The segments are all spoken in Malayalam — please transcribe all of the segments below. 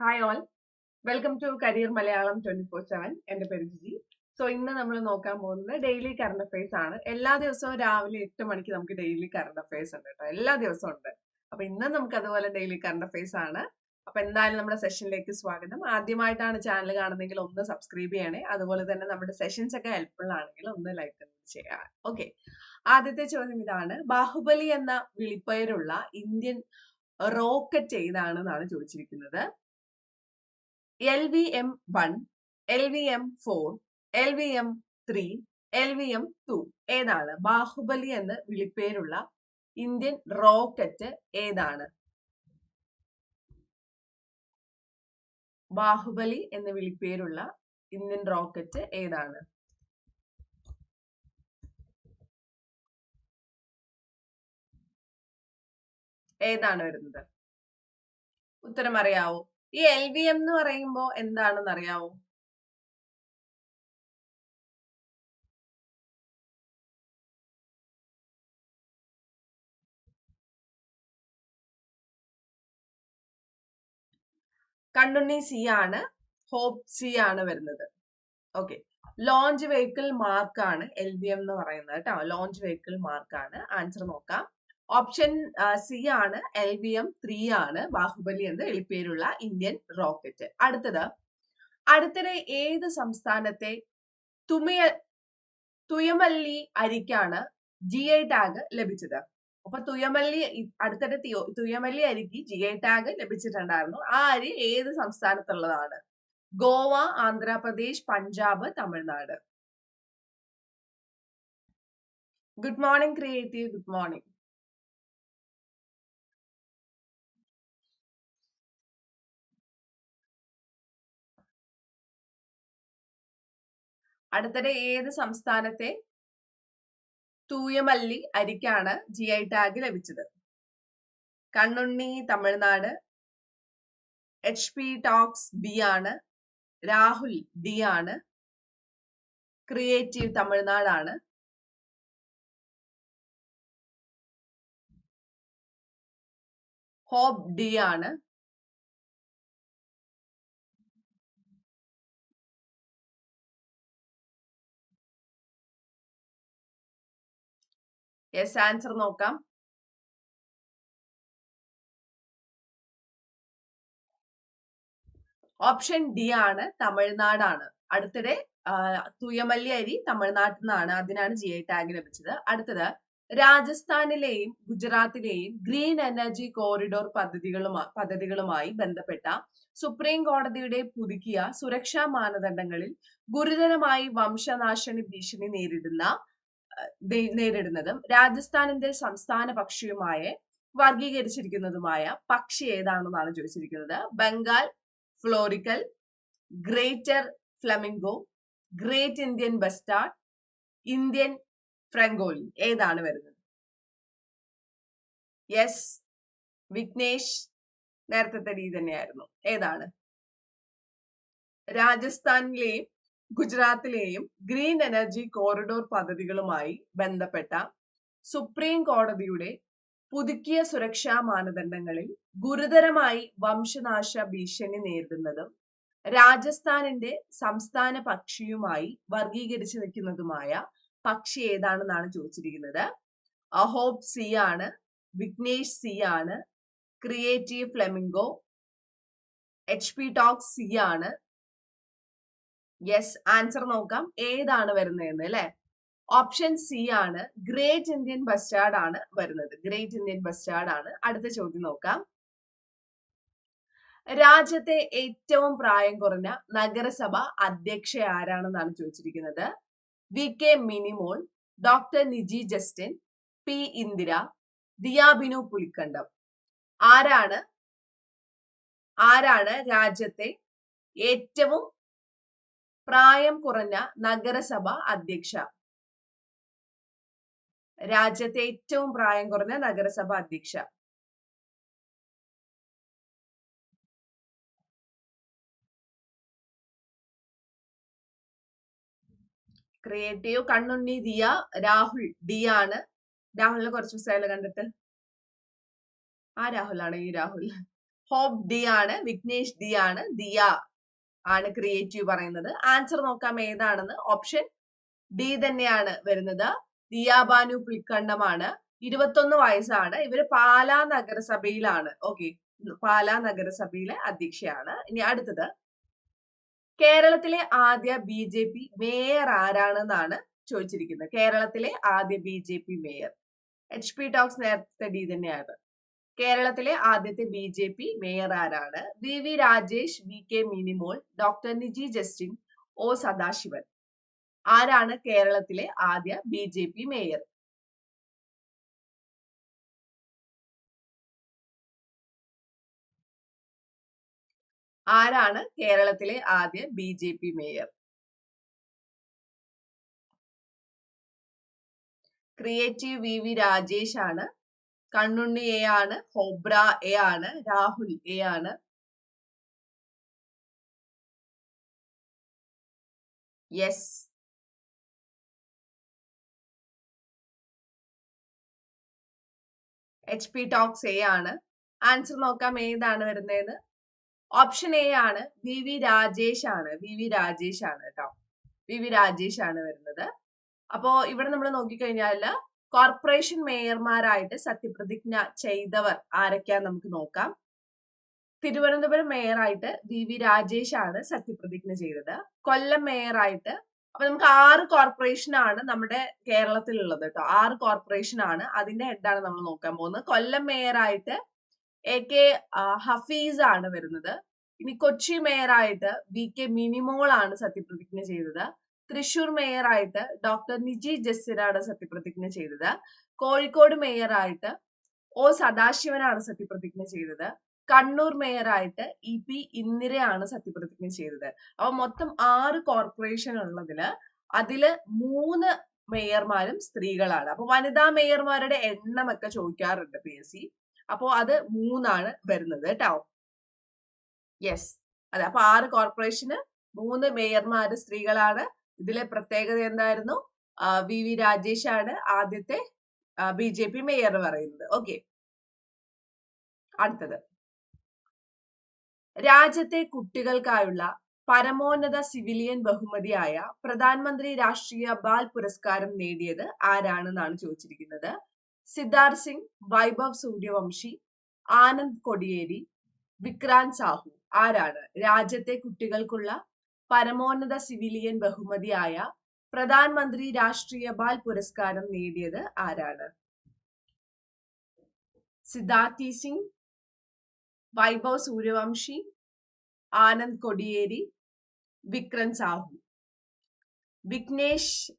Hi all welcome to career Malayalam twenty four seven എന്റെ പേര് ജിജി. സോ ഇന്ന് നമ്മൾ നോക്കാൻ പോകുന്നത് ഡെയിലി കറണ്ട് അഫയേഴ്സ് ആണ്. എല്ലാ ദിവസവും രാവിലെ എട്ട് മണിക്ക് നമുക്ക് ഡെയിലി കറണ്ട് അഫയേഴ്സ് ഉണ്ട് കേട്ടോ. എല്ലാ ദിവസവും ഉണ്ട്. അപ്പൊ ഇന്ന് നമുക്ക് അതുപോലെ ഡെയിലി കറണ്ട് അഫയേഴ്സ് ആണ്. അപ്പൊ എന്തായാലും നമ്മുടെ സെഷനിലേക്ക് സ്വാഗതം. ആദ്യമായിട്ടാണ് ചാനൽ കാണുന്നതെങ്കിൽ ഒന്ന് സബ്സ്ക്രൈബ് ചെയ്യണേ. അതുപോലെ തന്നെ നമ്മുടെ സെഷൻസ് ഒക്കെ ഹെൽപ്ഫുൾ ആണെങ്കിൽ ഒന്ന് ലൈക്ക് ചെയ്യാം ഓക്കെ ആദ്യത്തെ ചോദ്യം ഇതാണ്. ബാഹുബലി എന്ന വിളിപ്പേരുള്ള ഇന്ത്യൻ റോക്കറ്റ് ഏതാണെന്നാണ് ചോദിച്ചിരിക്കുന്നത്. L V M one L V M four L V M three L V M two ഏതാണ്? ബാഹുബലി എന്ന് വിളിപ്പേരുള്ള ഇന്ത്യൻ റോക്കറ്റ് ഏതാണ്? ബാഹുബലി എന്ന് വിളിപ്പേരുള്ള ഇന്ത്യൻ റോക്കറ്റ് ഏതാണ്? ഏതാണ് വരുന്നത്? ഉത്തരം അറിയാവോ? ഈ എൽ വി എം എന്ന് പറയുമ്പോ എന്താണെന്ന് അറിയാവോ? കണ്ണുണ്ണി സി ആണ് ഹോപ്പ് സി ആണ് വരുന്നത്. ഓക്കെ. ലോഞ്ച് വെഹിക്കിൾ മാർക്കാണ് എൽ വി എം എന്ന് പറയുന്നത് കേട്ടോ. ലോഞ്ച് വെഹിക്കിൾ മാർക്കാണ്. ആൻസർ നോക്കാം. ഓപ്ഷൻ സി ആണ് എൽ വി എം ത്രീ ആണ് ബാഹുബലി എന്ന് എളിപ്പേരുള്ള ഇന്ത്യൻ റോക്കറ്റ് അടുത്തത് അടുത്തിടെ ഏത് സംസ്ഥാനത്തെ തുമയ തുയമല്ലി അരിക്കാണ് ജി ഐ ടാഗ് ലഭിച്ചത്? അപ്പൊ തുയമല്ലി അടുത്തിടെ തുയമല്ലി അരിക്ക് ജി ഐ ടാഗ് ലഭിച്ചിട്ടുണ്ടായിരുന്നു. ആ അരി ഏത് സംസ്ഥാനത്തുള്ളതാണ്? Goa Andhra Pradesh Punjab Tamil Nadu. Good morning creative good morning അടുത്തിടെ ഏത് സംസ്ഥാനത്തെ തൂയമല്ലി അരിക്കാണ് ജി ഐ ടാഗ് ലഭിച്ചത്? Kannunni Tamil Nadu H P talks B ആണ് രാഹുൽ ഡി ആണ് ക്രിയേറ്റീവ് തമിഴ്നാടാണ് ഹോബ് ഡി ആണ്. യെസ് ആൻസർ നോക്കാം ഓപ്ഷൻ ഡി ആണ് തമിഴ്നാടാണ്. അടുത്തിടെ തുയമല്ലി അരി തമിഴ്നാട്ടിൽ നിന്നാണ്. അതിനാണ് ജി ഐ ടാഗ് ലഭിച്ചത്. അടുത്തത് രാജസ്ഥാനിലെയും ഗുജറാത്തിലെയും ഗ്രീൻ എനർജി കോറിഡോർ പദ്ധതികളുമായി പദ്ധതികളുമായി ബന്ധപ്പെട്ട സുപ്രീം കോടതിയുടെ പുതുക്കിയ സുരക്ഷാ മാനദണ്ഡങ്ങളിൽ ഗുരുതരമായി വംശനാശന ഭീഷണി നേരിടുന്ന നേരിടുന്നതും രാജസ്ഥാനിന്റെ സംസ്ഥാന പക്ഷിയുമായ വർഗീകരിച്ചിരിക്കുന്നതുമായ പക്ഷി ഏതാണെന്നാണ് ചോദിച്ചിരിക്കുന്നത്. Bengal florican greater flamingo great Indian bustard Indian francolin ഏതാണ് വരുന്നത്? യെസ് വിഘ്നേഷ് നേരത്തെ രീതി തന്നെയായിരുന്നു. ഏതാണ്? രാജസ്ഥാനിലെയും ഗുജറാത്തിലെയും ഗ്രീൻ എനർജി കോറിഡോർ പദ്ധതികളുമായി ബന്ധപ്പെട്ട സുപ്രീം കോടതിയുടെ പുതുക്കിയ സുരക്ഷാ മാനദണ്ഡങ്ങളിൽ ഗുരുതരമായി വംശനാശ ഭീഷണി നേരിടുന്നതും രാജസ്ഥാനിന്റെ സംസ്ഥാന പക്ഷിയുമായി വർഗീകരിച്ചു നിൽക്കുന്നതുമായ പക്ഷി ഏതാണെന്നാണ് ചോദിച്ചിരിക്കുന്നത്. അഹോബ് സി ആണ് വിഘ്നേഷ് സി ആണ് Creative flamingo H P talks C ആണ് യെസ് ആൻസർ നോക്കാം. ഏതാണ് വരുന്നതെന്ന് അല്ലെ? ഓപ്ഷൻ സി ആണ്. ഗ്രേറ്റ് ഇന്ത്യൻ ബസ്റ്റാർഡ് ആണ് വരുന്നത്. ഗ്രേറ്റ് ഇന്ത്യൻ ബസ്റ്റാർഡ് ആണ്. അടുത്ത ചോദ്യം നോക്കാം. രാജ്യത്തെ ഏറ്റവും പ്രായം കുറഞ്ഞ നഗരസഭ അധ്യക്ഷ ആരാണെന്നാണ് ചോദിച്ചിരിക്കുന്നത്? V K Minimol doctor Niji Justin P Indira Diya Binu Pulikkandam. ആരാണ്? ആരാണ് രാജ്യത്തെ ഏറ്റവും പ്രായം കുറഞ്ഞ നഗരസഭ അധ്യക്ഷ. രാജ്യത്തെ ഏറ്റവും പ്രായം കുറഞ്ഞ നഗരസഭ അധ്യക്ഷ. ക്രിയേറ്റീവ് കണ്ണുണ്ണി ദിയ രാഹുൽ ഡി ആണ്. രാഹുലിനെ കുറച്ച് ദിവസമായാലും കണ്ടിട്ട്? ആ രാഹുലാണ് ഈ രാഹുൽ. ഹോപ്പ് ഡി ആണ് വിഘ്നേഷ് ഡി ആണ് ദിയ ആണ് ക്രിയേറ്റീവ് പറയുന്നത്. ആൻസർ നോക്കാം ഏതാണെന്ന്. ഓപ്ഷൻ ഡി തന്നെയാണ് വരുന്നത്. ദിയാബാനു പുൽക്കണ്ടമാണ് ഇരുപത്തൊന്ന് വയസ്സാണ്. ഇവർ പാലാ നഗരസഭയിലാണ്. ഓക്കെ പാലാ നഗരസഭയിലെ അധ്യക്ഷയാണ്. ഇനി അടുത്തത്. കേരളത്തിലെ ആദ്യ ബി ജെ പി മേയർ ആരാണെന്നാണ് ചോദിച്ചിരിക്കുന്നത്. കേരളത്തിലെ ആദ്യ B J P mayor H P talks നേരത്തെ ഡി തന്നെയാണ് കേരളത്തിലെ ആദ്യത്തെ ബി ജെ പി മേയർ ആരാണ്? V V Rajesh V K Minimol doctor Niji Justin O Sadasivan. ആരാണ് കേരളത്തിലെ ആദ്യ ബി ജെ പി മേയർ ആരാണ് കേരളത്തിലെ ആദ്യ B J P mayor Creative V V Rajesh ആണ് കണ്ണുണ്ണി എ ആണ് ഹോബ്ര എ ആണ് രാഹുൽ എ ആണ്. Yes. H P talks A ആണ്. ആൻസർ നോക്കാം ഏതാണ് വരുന്നതെന്ന് ഓപ്ഷൻ എ ആണ് വി വി രാജേഷ് ആണ്. വി വി രാജേഷ് ആണ് കേട്ടോ. വി വി രാജേഷ് ആണ് വരുന്നത്. അപ്പോ ഇവിടെ നമ്മൾ നോക്കിക്കഴിഞ്ഞാൽ കോർപ്പറേഷൻ മേയർമാരായിട്ട് സത്യപ്രതിജ്ഞ ചെയ്തവർ ആരൊക്കെയാന്ന് നമുക്ക് നോക്കാം. തിരുവനന്തപുരം മേയറായിട്ട് വി വി രാജേഷ് ആണ് സത്യപ്രതിജ്ഞ ചെയ്തത്. കൊല്ലം മേയറായിട്ട് അപ്പൊ നമുക്ക് ആറ് കോർപ്പറേഷൻ ആണ് നമ്മുടെ കേരളത്തിലുള്ളത് കേട്ടോ. ആറ് കോർപ്പറേഷൻ ആണ്. അതിന്റെ ഹെഡാണ് നമ്മൾ നോക്കാൻ പോകുന്നത്? കൊല്ലം മേയറായിട്ട് എ കെ ഹഫീസ് ആണ് വരുന്നത്. ഇനി കൊച്ചി മേയറായിട്ട് വി കെ മിനിമോൾ ആണ് സത്യപ്രതിജ്ഞ ചെയ്തത്. തൃശൂർ മേയറായിട്ട് ഡോക്ടർ നിജി ജസ്സിനാണ് സത്യപ്രതിജ്ഞ ചെയ്തത്. കോഴിക്കോട് മേയറായിട്ട് ഒ സദാശിവനാണ് സത്യപ്രതിജ്ഞ ചെയ്തത്. കണ്ണൂർ മേയറായിട്ട് ഇ പി ഇന്ദിരയാണ് സത്യപ്രതിജ്ഞ ചെയ്തത്. അപ്പൊ മൊത്തം ആറ് കോർപ്പറേഷൻ ഉള്ളതിൽ അതിൽ മൂന്ന് മേയർമാരും സ്ത്രീകളാണ്. അപ്പൊ വനിതാ മേയർമാരുടെ എണ്ണമൊക്കെ ചോദിക്കാറുണ്ട് പി എസ് സി. അപ്പോ അത് മൂന്നാണ് വരുന്നത് കേട്ടോ യെസ് അതെ അപ്പൊ ആറ് കോർപ്പറേഷന് മൂന്ന് മേയർമാര് സ്ത്രീകളാണ്. ഇതിലെ പ്രത്യേകത എന്തായിരുന്നു? വി. വി. രാജേഷ് ആണ് ആദ്യത്തെ ബി ജെ പി മേയർ പറയുന്നത്. ഓക്കെ. അടുത്തത്. രാജ്യത്തെ കുട്ടികൾക്കായുള്ള പരമോന്നത സിവിലിയൻ ബഹുമതിയായ പ്രധാനമന്ത്രി രാഷ്ട്രീയ ബാൽ പുരസ്കാരം നേടിയത് ആരാണെന്നാണ് ചോദിച്ചിരിക്കുന്നത്? സിദ്ധാർത്ഥ് സിംഗ് വൈഭവ് സൂര്യവംശി ആനന്ദ് കൊടിയേരി വിക്രാന്ത് സാഹു. ആരാണ്? രാജ്യത്തെ കുട്ടികൾക്കുള്ള പരമോന്നത സിവിലിയൻ ബഹുമതിയായ പ്രധാനമന്ത്രി രാഷ്ട്രീയ ബാൽ പുരസ്കാരം നേടിയത് ആരാണ്? സിദ്ധാർത്ഥി സിംഗ് വൈഭവ് സൂര്യവംശി ആനന്ദ് കൊടിയേരി വിക്രം സാഹു. വിഘ്നേഷ്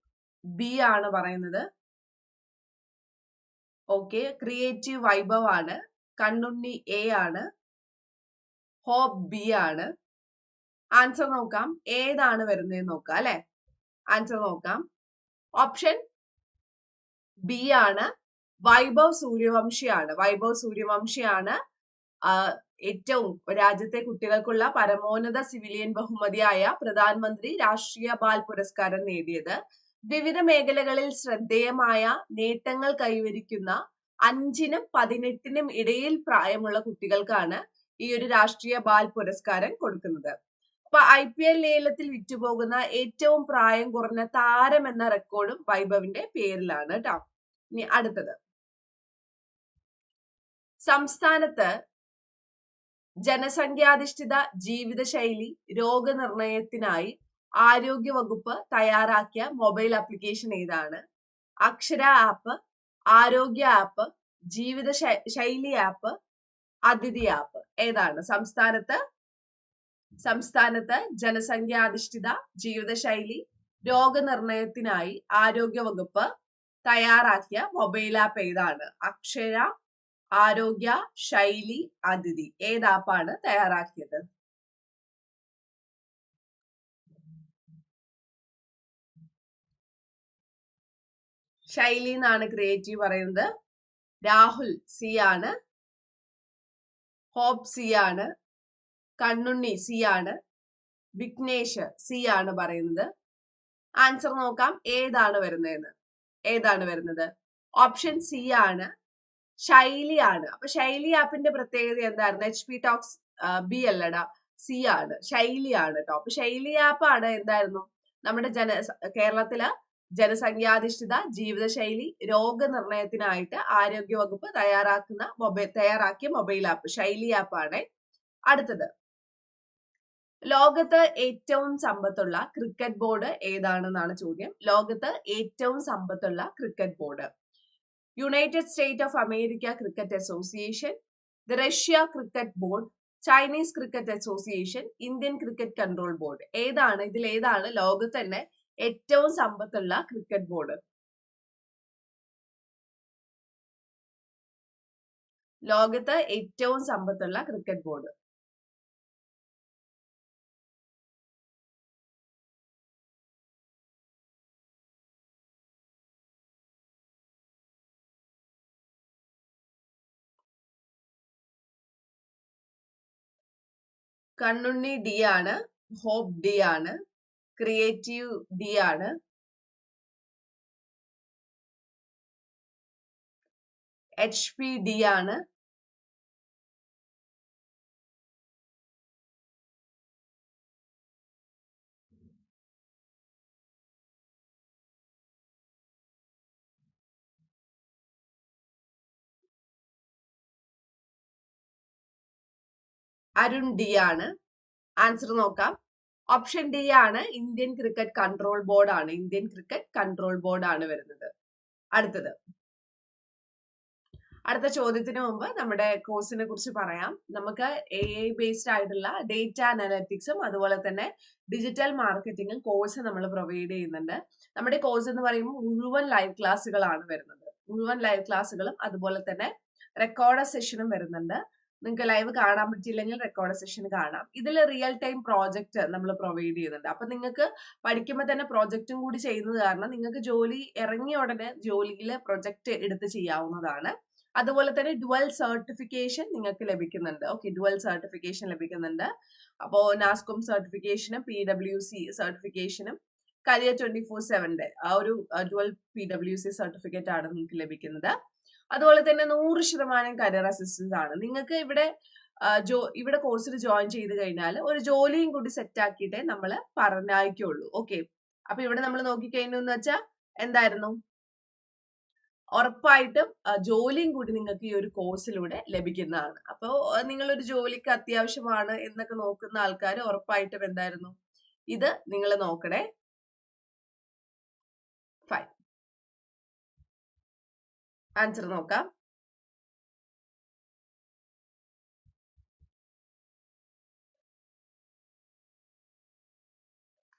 ബി ആണ് പറയുന്നത്. ഓക്കെ ക്രിയേറ്റീവ് വൈഭവ് ആണ്. കണ്ണുണ്ണി എ ആണ്. ഹോപ്പ് ബി ആണ്. ആൻസർ നോക്കാം. ഏതാണ് വരുന്നത് നോക്കാം അല്ലെ? ആൻസർ നോക്കാം. ഓപ്ഷൻ ബി ആണ്. വൈഭവ് സൂര്യവംശിയാണ് വൈഭവ് സൂര്യവംശിയാണ് ഏറ്റവും രാജ്യത്തെ കുട്ടികൾക്കുള്ള പരമോന്നത സിവിലിയൻ ബഹുമതിയായ പ്രധാനമന്ത്രി രാഷ്ട്രീയ ബാൽ പുരസ്കാരം നേടിയത്. വിവിധ മേഖലകളിൽ ശ്രദ്ധേയമായ നേട്ടങ്ങൾ കൈവരിക്കുന്ന അഞ്ചിനും പതിനെട്ടിനും ഇടയിൽ പ്രായമുള്ള കുട്ടികൾക്കാണ് ഈ ഒരു രാഷ്ട്രീയ ബാൽ പുരസ്കാരം കൊടുക്കുന്നത്. അപ്പൊ ഐ പി എൽ ലേലത്തിൽ വിറ്റുപോകുന്ന ഏറ്റവും പ്രായം കുറഞ്ഞ താരം എന്ന റെക്കോർഡും വൈഭവിന്റെ പേരിലാണ് കേട്ടോ ഇനി അടുത്തത്. സംസ്ഥാനത്ത് ജനസംഖ്യാധിഷ്ഠിത ജീവിതശൈലി രോഗനിർണയത്തിനായി ആരോഗ്യവകുപ്പ് തയ്യാറാക്കിയ മൊബൈൽ ആപ്ലിക്കേഷൻ ഏതാണ്? അക്ഷര ആപ്പ് ആരോഗ്യ ആപ്പ് ജീവിത ശൈലി ആപ്പ് അതിഥി ആപ്പ്. ഏതാണ്? സംസ്ഥാനത്ത് സംസ്ഥാനത്ത് ജനസംഖ്യാധിഷ്ഠിത ജീവിതശൈലി രോഗനിർണയത്തിനായി ആരോഗ്യ വകുപ്പ് തയ്യാറാക്കിയ മൊബൈൽ ആപ്പ് ഏതാണ്? അക്ഷയ ആരോഗ്യ ശൈലി അതിഥി ഏത് ആപ്പാണ് തയ്യാറാക്കിയത്? ശൈലി എന്നാണ് ക്രിയേറ്റീവ് പറയുന്നത്. രാഹുൽ സി ആണ്. ഹോപ്പ് സി ആണ്. കണ്ണുണ്ണി സി ആണ്. വിഘ്നേഷ് സി ആണ് പറയുന്നത്. ആൻസർ നോക്കാം. ഏതാണ് വരുന്നതെന്ന്? ഏതാണ് വരുന്നത്? ഓപ്ഷൻ സി ആണ്. ശൈലിയാണ് അപ്പൊ ശൈലി ആപ്പിന്റെ പ്രത്യേകത എന്തായിരുന്നു? എച്ച് പി ടോക്സ് ബി അല്ലടാ സി ആണ്. ശൈലിയാണ് കേട്ടോ അപ്പൊ ശൈലി ആപ്പ് ആണ് എന്തായിരുന്നു? നമ്മുടെ ജന കേരളത്തിൽ ജനസംഖ്യാധിഷ്ഠിത ജീവിതശൈലി രോഗനിർണയത്തിനായിട്ട് ആരോഗ്യ വകുപ്പ് തയ്യാറാക്കുന്ന മൊബൈൽ തയ്യാറാക്കിയ മൊബൈൽ ആപ്പ് ശൈലി ആപ്പ് ആണ്. അടുത്തത്. ലോകത്ത് ഏറ്റവും സമ്പത്തുള്ള ക്രിക്കറ്റ് ബോർഡ് ഏതാണെന്നാണ് ചോദ്യം. ലോകത്ത് ഏറ്റവും സമ്പത്തുള്ള cricket board United State of America cricket association Russia cricket board Chinese cricket association Indian cricket control board ഏതാണ്? ഇതിൽ ഏതാണ് ലോകത്ത് തന്നെ ഏറ്റവും സമ്പത്തുള്ള ക്രിക്കറ്റ് ബോർഡ് ലോകത്ത് ഏറ്റവും സമ്പത്തുള്ള ക്രിക്കറ്റ് ബോർഡ് കണ്ണുണ്ണി ഡി ആണ് ഹോപ്പ് ഡി ആണ് ക്രിയേറ്റീവ് ഡി ആണ്. എച്ച് പി ഡി ആണ് അരുൺ ഡി ആണ്. ആൻസർ നോക്കാം. ഓപ്ഷൻ ഡി ആണ് ഇന്ത്യൻ ക്രിക്കറ്റ് കൺട്രോൾ ബോർഡ് ആണ്. ഇന്ത്യൻ ക്രിക്കറ്റ് കൺട്രോൾ ബോർഡ് ആണ് വരുന്നത്. അടുത്തത്. അടുത്ത ചോദ്യത്തിന് മുമ്പ് നമ്മുടെ കോഴ്സിനെ കുറിച്ച് പറയാം. നമുക്ക് എ ഐ ബേസ്ഡ് ആയിട്ടുള്ള ഡേറ്റ അനാലിറ്റിക്സും അതുപോലെ തന്നെ ഡിജിറ്റൽ മാർക്കറ്റിംഗും കോഴ്സ് നമ്മൾ പ്രൊവൈഡ് ചെയ്യുന്നുണ്ട്. നമ്മുടെ കോഴ്സ് എന്ന് പറയുമ്പോൾ മുഴുവൻ ലൈവ് ക്ലാസ്സുകളാണ് വരുന്നത്. മുഴുവൻ ലൈവ് ക്ലാസ്സുകളും അതുപോലെ തന്നെ റെക്കോർഡ് സെഷനും വരുന്നുണ്ട്. നിങ്ങൾക്ക് ലൈവ് കാണാൻ പറ്റിയില്ലെങ്കിൽ റെക്കോർഡ് സെഷൻ കാണാം. ഇതിൽ റിയൽ ടൈം പ്രോജക്റ്റ് നമ്മൾ പ്രൊവൈഡ് ചെയ്യുന്നുണ്ട്. അപ്പൊ നിങ്ങൾക്ക് പഠിക്കുമ്പോൾ തന്നെ പ്രോജക്റ്റും കൂടി ചെയ്യുന്നത് കാരണം നിങ്ങൾക്ക് ജോലി ഇറങ്ങിയ ഉടനെ ജോലിയിൽ പ്രൊജക്റ്റ് എടുത്ത് ചെയ്യാവുന്നതാണ്. അതുപോലെ തന്നെ ഡുവൽ സർട്ടിഫിക്കേഷൻ നിങ്ങൾക്ക് ലഭിക്കുന്നുണ്ട്. ഓക്കെ ഡുവൽ സർട്ടിഫിക്കേഷൻ ലഭിക്കുന്നുണ്ട്. അപ്പോൾ നാസ്കോം സർട്ടിഫിക്കേഷനും പി ഡബ്ല്യു സി സർട്ടിഫിക്കേഷനും കരിയർ ട്വന്റി ഫോർ സെവന്റെ ആ ഒരു dual P W C certificate ആണ് നിങ്ങൾക്ക് ലഭിക്കുന്നത്. അതുപോലെ തന്നെ നൂറ് ശതമാനം കരിയർ അസിസ്റ്റൻസ് ആണ്. നിങ്ങൾക്ക് ഇവിടെ ജോ ഇവിടെ കോഴ്സിൽ ജോയിൻ ചെയ്ത് കഴിഞ്ഞാൽ ഒരു ജോലിയും കൂടി സെറ്റ് ആക്കിയിട്ടേ നമ്മൾ പറഞ്ഞയക്കുള്ളൂ. ഓക്കെ അപ്പൊ ഇവിടെ നമ്മൾ നോക്കിക്കഴിഞ്ഞു എന്ന് വെച്ചാൽ എന്തായിരുന്നു? ഉറപ്പായിട്ടും ജോലിയും കൂടി നിങ്ങൾക്ക് ഈ ഒരു കോഴ്സിലൂടെ ലഭിക്കുന്നതാണ്. അപ്പോൾ നിങ്ങളൊരു ജോലിക്ക് അത്യാവശ്യമാണ് എന്നൊക്കെ നോക്കുന്ന ആൾക്കാർ ഉറപ്പായിട്ടും എന്തായിരുന്നു? ഇത് നിങ്ങൾ നോക്കണേ. ഫൈൻ ആൻസർ നോക്കാം.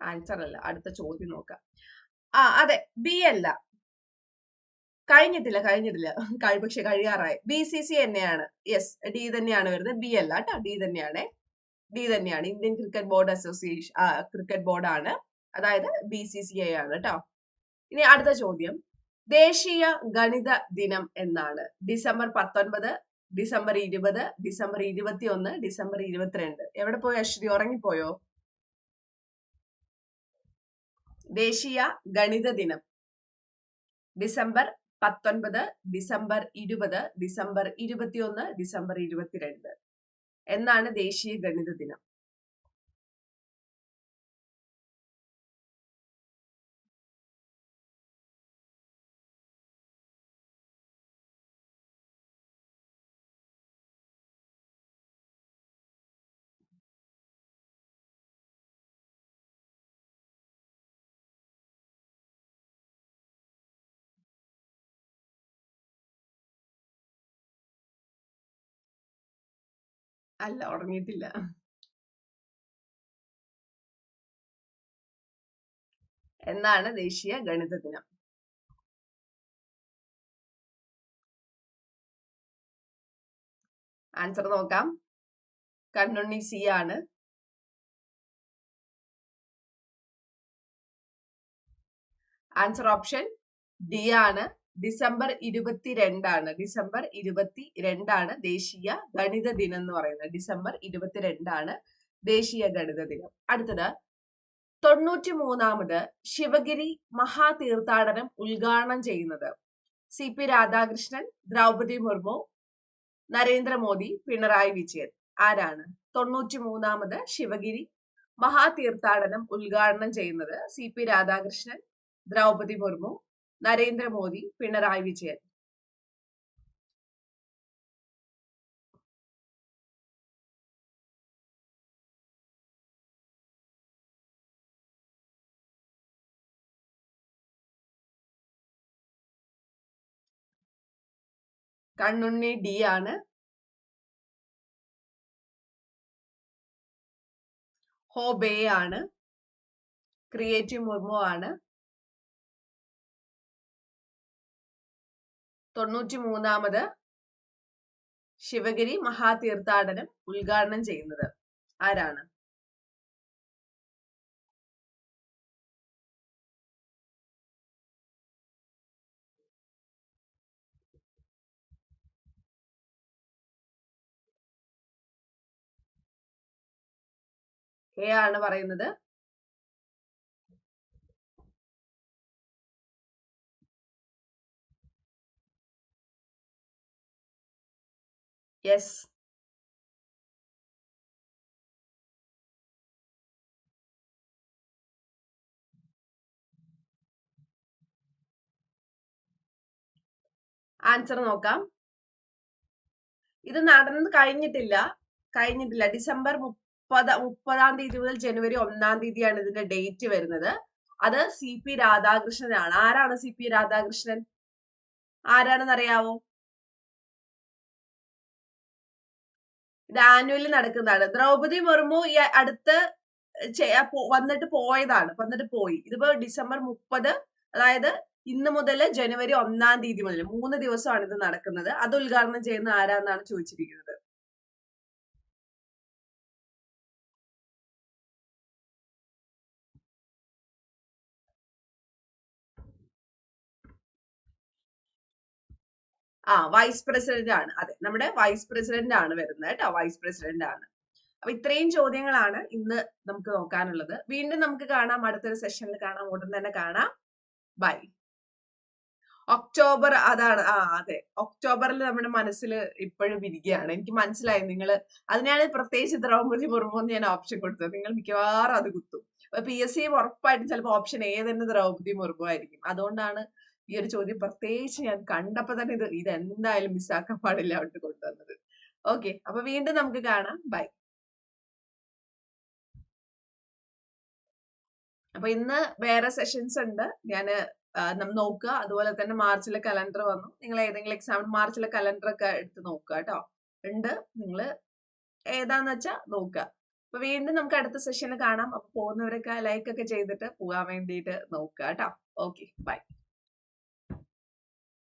ആൻസർ അല്ല അടുത്ത ചോദ്യം നോക്കാം. ആ അതെ ബി അല്ല. കഴിഞ്ഞിട്ടില്ല കഴിഞ്ഞിട്ടില്ല. പക്ഷെ കഴിയാറായി. ബി സി സി തന്നെയാണ്. യെസ് ഡി തന്നെയാണ് വരുന്നത്. ബി അല്ല കേട്ടോ ഡി തന്നെയാണ്. ഡി തന്നെയാണ്. Indian cricket board association cricket ബോർഡാണ് അതായത് ബി സി സി ഐ ആണ് കേട്ടോ. ഇനി അടുത്ത ചോദ്യം. ദേശീയ ഗണിത ദിനം എന്നാണ്. ഡിസംബർ പത്തൊൻപത് ഡിസംബർ ഇരുപത് ഡിസംബർ ഇരുപത്തി ഒന്ന് ഡിസംബർ ഇരുപത്തിരണ്ട്. എവിടെ പോയി അശ്വതി? ഉറങ്ങിപ്പോയോ? ദേശീയ ഗണിത ദിനം. ഡിസംബർ പത്തൊൻപത് ഡിസംബർ ഇരുപത് ഡിസംബർ ഇരുപത്തിയൊന്ന് ഡിസംബർ ഇരുപത്തിരണ്ട്. എന്നാണ് ദേശീയ ഗണിത ദിനം. അല്ല ഉറങ്ങിയിട്ടില്ല. എന്നാണ് ദേശീയ ഗണിത ദിനം. ആൻസർ നോക്കാം. കണ്ണുണ്ണി സി ആണ്. ആൻസർ ഓപ്ഷൻ ഡി ആണ്. ഡിസംബർ ഇരുപത്തിരണ്ടാണ്. ഡിസംബർ ഇരുപത്തി രണ്ടാണ് ദേശീയ ഗണിത ദിനം എന്ന് പറയുന്നത്. ഡിസംബർ ഇരുപത്തിരണ്ടാണ് ദേശീയ ഗണിത ദിനം. അടുത്തത് തൊണ്ണൂറ്റി മൂന്നാമത് ശിവഗിരി മഹാതീർത്ഥാടനം ഉദ്ഘാടനം ചെയ്യുന്നത് സി പി രാധാകൃഷ്ണൻ ദ്രൗപദി മുർമു നരേന്ദ്രമോദി പിണറായി വിജയൻ. ആരാണ്? തൊണ്ണൂറ്റി മൂന്നാമത് ശിവഗിരി മഹാതീർത്ഥാടനം ഉദ്ഘാടനം ചെയ്യുന്നത് C P Radhakrishnan Draupadi Murmu Narendra Modi Pinarayi Vijayan. Kannunni D ആണ്. ഹോബേ ആണ്. ക്രിയേറ്റീവ് മുർമു ആണ്. തൊണ്ണൂറ്റി മൂന്നാമത് ശിവഗിരി മഹാതീർത്ഥാടനം ഉദ്ഘാടനം ചെയ്യുന്നത്. ആരാണ്? എ ആണ് പറയുന്നത് യെസ് ആൻസർ നോക്കാം. ഇത് നടന്നത് കഴിഞ്ഞിട്ടില്ല. കഴിഞ്ഞിട്ടില്ല. ഡിസംബർ മുപ്പത് മുപ്പതാം തീയതി മുതൽ ജനുവരി ഒന്നാം തീയതിയാണ് ഇതിന്റെ ഡേറ്റ് വരുന്നത്. അത് സി പി രാധാകൃഷ്ണനാണ്. ആരാണ് സി പി രാധാകൃഷ്ണൻ? ആരാണെന്ന് അറിയാവോ ഇത് ആനുവലി നടക്കുന്നതാണ്. ദ്രൗപദി മുർമു ഈ അടുത്ത് വന്നിട്ട് പോയതാണ്. വന്നിട്ട് പോയി. ഇതിപ്പോ ഡിസംബർ മുപ്പത് അതായത് ഇന്ന് മുതൽ ജനുവരി ഒന്നാം തീയതി മുതൽ മൂന്ന് ദിവസമാണ് ഇത് നടക്കുന്നത്. അത് ഉദ്ഘാടനം ചെയ്യുന്ന ആരാന്നാണ് ചോദിച്ചിരിക്കുന്നത്? ആ വൈസ് പ്രസിഡന്റ് ആണ്. അതെ നമ്മുടെ വൈസ് പ്രസിഡന്റ് ആണ് വരുന്നത് കേട്ടോ വൈസ് പ്രസിഡന്റ് ആണ്. അപ്പൊ ഇത്രയും ചോദ്യങ്ങളാണ് ഇന്ന് നമുക്ക് നോക്കാനുള്ളത്. വീണ്ടും നമുക്ക് കാണാം അടുത്തൊരു സെഷനിൽ കാണാം ഉടൻ തന്നെ കാണാം. ബൈ ഒക്ടോബർ അതാണ് ആ അതെ. ഒക്ടോബറിൽ നമ്മുടെ മനസ്സിൽ ഇപ്പോഴും ഇരിക്കുകയാണ്. എനിക്ക് മനസ്സിലായി നിങ്ങൾ അതിനാണ് പ്രത്യേകിച്ച് ദ്രൗപദി മുർമു എന്ന് ഞാൻ ഓപ്ഷൻ കൊടുത്തത്. നിങ്ങൾ മിക്കവാറും അത് കുത്തും. പി എസ് സി ഉറപ്പായിട്ടും ചിലപ്പോൾ ഓപ്ഷൻ എ തന്നെ ദ്രൗപദി മുർമു ആയിരിക്കും. അതുകൊണ്ടാണ് ഈ ഒരു ചോദ്യം പ്രത്യേകിച്ച് ഞാൻ കണ്ടപ്പോ തന്നെ ഇത് ഇത് എന്തായാലും മിസ്സാക്കാൻ പാടില്ല അവിടെ കൊണ്ടുവന്നത്. ഓക്കെ അപ്പൊ വീണ്ടും നമുക്ക് കാണാം. ബൈ അപ്പൊ ഇന്ന് വേറെ സെഷൻസ് ഉണ്ട്. ഞാൻ നോക്കുക. അതുപോലെ തന്നെ മാർച്ചിലെ കലണ്ടർ വന്നു. നിങ്ങൾ ഏതെങ്കിലും എക്സാം മാർച്ചിലെ കലണ്ടർ ഒക്കെ എടുത്ത് നോക്കുക കേട്ടോ ഉണ്ട്. നിങ്ങൾ ഏതാന്ന് വെച്ചാ നോക്കുക. അപ്പൊ വീണ്ടും നമുക്ക് അടുത്ത സെഷനിൽ കാണാം. അപ്പൊ പോകുന്നവരൊക്കെ ലൈക്ക് ഒക്കെ ചെയ്തിട്ട് പോകാൻ വേണ്ടിയിട്ട് നോക്കുക കേട്ടോ ഓക്കെ ബൈ